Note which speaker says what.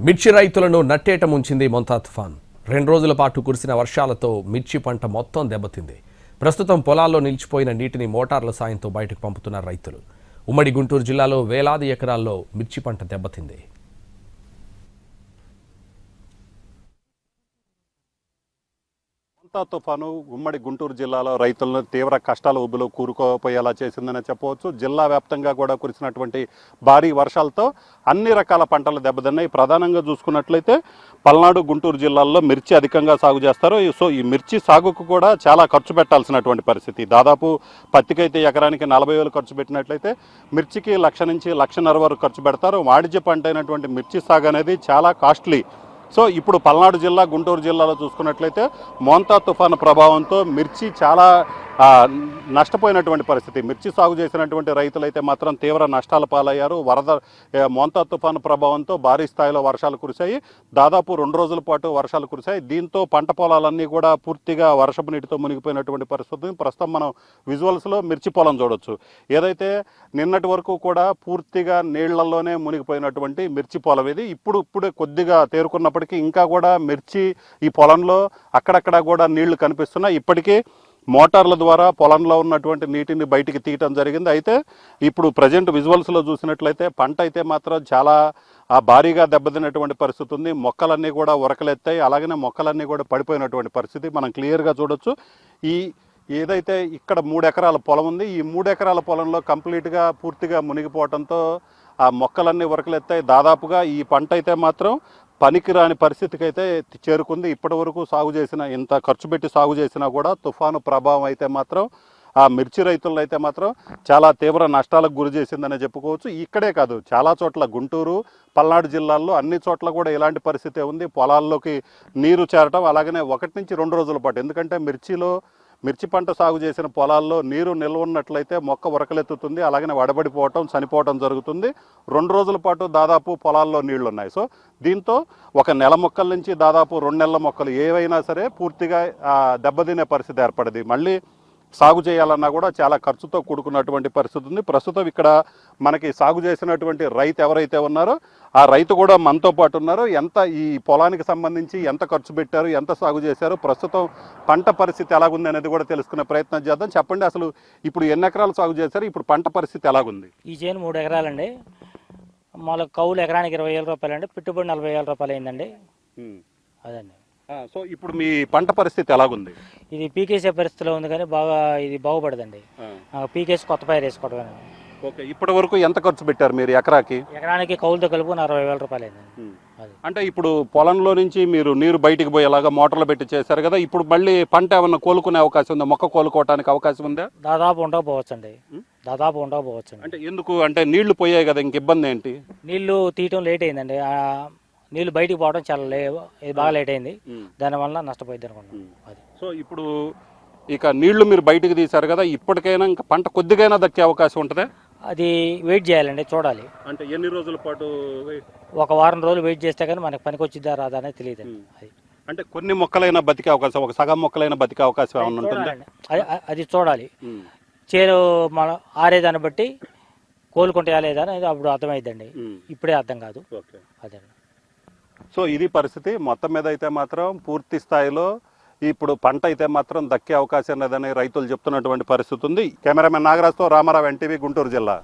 Speaker 1: మిర్చి రైతులను నట్టేట ముంచింది మొంతా తుఫాన్. రెండు రోజుల పాటు కురిసిన వర్షాలతో మిర్చి పంట మొత్తం దెబ్బతింది. ప్రస్తుతం పొలాల్లో నిలిచిపోయిన నీటిని మోటార్ల సాయంతో బయటకు పంపుతున్నారు రైతులు. ఉమ్మడి గుంటూరు జిల్లాలో వేలాది ఎకరాల్లో మిర్చి పంట దెబ్బతింది.
Speaker 2: మొంతా తుఫాను ఉమ్మడి గుంటూరు జిల్లాలో రైతులను తీవ్ర కష్టాల ఊబిలో కూరుకోపోయేలా చేసిందని చెప్పవచ్చు. జిల్లా వ్యాప్తంగా కూడా కురిసినటువంటి భారీ వర్షాలతో అన్ని రకాల పంటలు దెబ్బతిన్నాయి. ప్రధానంగా చూసుకున్నట్లయితే పల్నాడు గుంటూరు జిల్లాల్లో మిర్చి అధికంగా సాగు చేస్తారు. ఈ- సో ఈ మిర్చి సాగుకు కూడా చాలా ఖర్చు పెట్టాల్సినటువంటి పరిస్థితి. దాదాపు పత్తికైతే ఎకరానికి నలభై వేలు ఖర్చు పెట్టినట్లయితే మిర్చికి లక్ష నుంచి లక్షన్నర వరకు ఖర్చు పెడతారు. వాణిజ్య పంట అయినటువంటి మిర్చి సాగు అనేది చాలా కాస్ట్లీ సో ఇప్పుడు పల్నాడు జిల్లా గుంటూరు జిల్లాలో చూసుకున్నట్లయితే మోంతా తుఫాను ప్రభావంతో మిర్చి చాలా నష్టపోయినటువంటి పరిస్థితి. మిర్చి సాగు చేసినటువంటి రైతులైతే మాత్రం తీవ్ర నష్టాల పాలయ్యారు. వరద మోంతా తుఫాను ప్రభావంతో భారీ స్థాయిలో వర్షాలు కురిశాయి. దాదాపు రెండు రోజుల పాటు వర్షాలు కురిశాయి. దీంతో పంట పొలాలన్నీ కూడా పూర్తిగా వర్షపు నీటితో మునిగిపోయినటువంటి పరిస్థితి. ప్రస్తుతం మనం విజువల్స్లో మిర్చి పొలం చూడొచ్చు. ఏదైతే నిన్నటి వరకు కూడా పూర్తిగా నీళ్ళలోనే మునిగిపోయినటువంటి మిర్చి పొలం ఇది ఇప్పుడు ఇప్పుడే కొద్దిగా తేరుకున్నప్పటికీ ఇంకా కూడా మిర్చి ఈ పొలంలో అక్కడక్కడ కూడా నీళ్ళు కనిపిస్తున్నాయి. ఇప్పటికీ మోటార్ల ద్వారా పొలంలో ఉన్నటువంటి నీటిని బయటికి తీయటం జరిగింది. అయితే ఇప్పుడు ప్రజెంట్ విజువల్స్లో చూసినట్లయితే పంట అయితే మాత్రం చాలా ఆ, భారీగా దెబ్బతిన్నటువంటి పరిస్థితి ఉంది. మొక్కలన్నీ కూడా ఉరకలెత్తాయి. అలాగనే మొక్కలన్నీ కూడా పడిపోయినటువంటి పరిస్థితి మనం క్లియర్గా చూడొచ్చు. ఈ ఏదైతే ఇక్కడ మూడు ఎకరాల పొలం ఉంది ఈ మూడు ఎకరాల పొలంలో కంప్లీట్గా పూర్తిగా మునిగిపోవడంతో ఆ మొక్కలన్నీ ఉరకలెత్తాయి. దాదాపుగా ఈ పంట అయితే మాత్రం పనికిరాని పరిస్థితికి అయితే చేరుకుంది. ఇప్పటి వరకు సాగు చేసిన ఇంత ఖర్చు పెట్టి సాగు చేసినా కూడా తుఫాను ప్రభావం అయితే మాత్రం ఆ మిర్చి రైతులను అయితే మాత్రం చాలా తీవ్ర నష్టాలకు గురి చేసిందనే చెప్పుకోవచ్చు. ఇక్కడే కాదు చాలా చోట్ల గుంటూరు పల్నాడు జిల్లాల్లో అన్ని చోట్ల కూడా ఇలాంటి పరిస్థితి ఉంది. పొలాల్లోకి నీరు చేరటం అలాగనే ఒకటి నుంచి రెండు రోజుల పాటు. ఎందుకంటే మిర్చిలో మిర్చి పంట సాగు చేసిన పొలాల్లో నీరు నిల్వ ఉన్నట్లయితే మొక్క ఉరకలెత్తుతుంది అలాగనే వడబడిపోవటం చనిపోవటం జరుగుతుంది. రెండు రోజుల పాటు దాదాపు పొలాల్లో నీళ్ళు ఉన్నాయి సో దీంతో ఒక నెల మొక్కల నుంచి దాదాపు రెండు నెలల మొక్కలు ఏవైనా సరే పూర్తిగా దెబ్బతినే పరిస్థితి ఏర్పడింది. మళ్ళీ సాగు చేయాలన్నా కూడా చాలా ఖర్చుతో కూడుకున్నటువంటి పరిస్థితి ఉంది. ప్రస్తుతం ఇక్కడ మనకి సాగు చేసినటువంటి రైతు ఎవరైతే ఉన్నారో ఆ రైతు కూడా మనతో పాటు ఉన్నారు. ఎంత ఈ పొలానికి సంబంధించి ఎంత ఖర్చు పెట్టారు ఎంత సాగు చేశారు ప్రస్తుతం పంట పరిస్థితి ఎలాగుంది అనేది కూడా తెలుసుకునే ప్రయత్నం చేద్దాం. చెప్పండి అసలు ఇప్పుడు ఎన్ని ఎకరాలు సాగు చేశారు ఇప్పుడు పంట పరిస్థితి ఎలాగుంది?
Speaker 3: ఈ చేను మూడు ఎకరాలండి. మామూలుగా కౌలు ఎకరానికి ఇరవై వేల రూపాయలు అండి పెట్టుబడి నలభై వేల రూపాయలు అయిందండి అదండి.
Speaker 2: సో ఇప్పుడు మీ పంట పరిస్థితి ఎలాగుంది?
Speaker 3: ఇది పీకేసే పరిస్థితిలో ఉంది కానీ బాగా ఇది బాగుపడదండి. పీకేసి కొత్త పైరు వేసుకోవడం
Speaker 2: ఓకే ఇప్పటి వరకు ఎంత ఖర్చు పెట్టారు మీరు ఎకరాకి?
Speaker 3: ఎకరానికి కౌలుతో కలుపు అరవై వేల రూపాయలు అయిందండి అది.
Speaker 2: అంటే ఇప్పుడు పొలంలో నుంచి మీరు నీరు బయటికి పోయేలాగా మోటార్లు పెట్టి చేశారు కదా ఇప్పుడు మళ్ళీ పంట ఏమన్నా కోలుకునే అవకాశం ఉందా? మొక్క కోలుకోవడానికి అవకాశం ఉందా?
Speaker 3: దాదాపు ఉండకపోవచ్చండి. దాదాపు ఉండకపోవచ్చండి.
Speaker 2: అంటే ఎందుకు? అంటే నీళ్ళు పోయాయి కదా ఇంక ఇబ్బంది ఏంటి?
Speaker 3: నీళ్ళు తీయటం లేట్ అయిందండి. ఆ, నీళ్ళు బయటికి పోవడం చాలా లే ఇది బాగా లేట్ అయింది. దానివల్ల నష్టపోయింది అనుకున్నాం అది.
Speaker 2: సో ఇప్పుడు ఇక నీళ్ళు మీరు బయటికి తీశారు కదా ఇప్పటికైనా ఇంకా పంట కొద్దిగైనా దక్కే అవకాశం ఉంటుందా?
Speaker 3: అది వెయిట్ చేయాలండి చూడాలి.
Speaker 2: అంటే ఎన్ని రోజుల పాటు
Speaker 3: ఒక వారం రోజులు వెయిట్ చేస్తే కానీ మనకి పనికి వచ్చిద్దా రాదా అనేది తెలియదండి అది.
Speaker 2: అంటే కొన్ని మొక్కలైనా బతికే అవకాశం ఒక సగం మొక్కలైనా బతికే అవకాశం ఏమైనా ఉంటుందా.
Speaker 3: అది- అది చూడాలి. చేను మన ఆరేదాన్ని బట్టి కోలుకుంటాయా లేదా అనేది అప్పుడు అర్థమైందండి ఇప్పుడే అర్థం కాదు.
Speaker 2: ఓకే.
Speaker 3: అదండి
Speaker 2: సో ఇది పరిస్థితి. మొత్తం మీద అయితే మాత్రం పూర్తి స్థాయిలో ఇప్పుడు పంట అయితే మాత్రం దక్కే అవకాశం లేదని రైతులు చెప్తున్నటువంటి పరిస్థితి ఉంది. కెమెరామెన్ నాగరాజ్తో రామారావు ఎన్టీవీ గుంటూరు జిల్లా.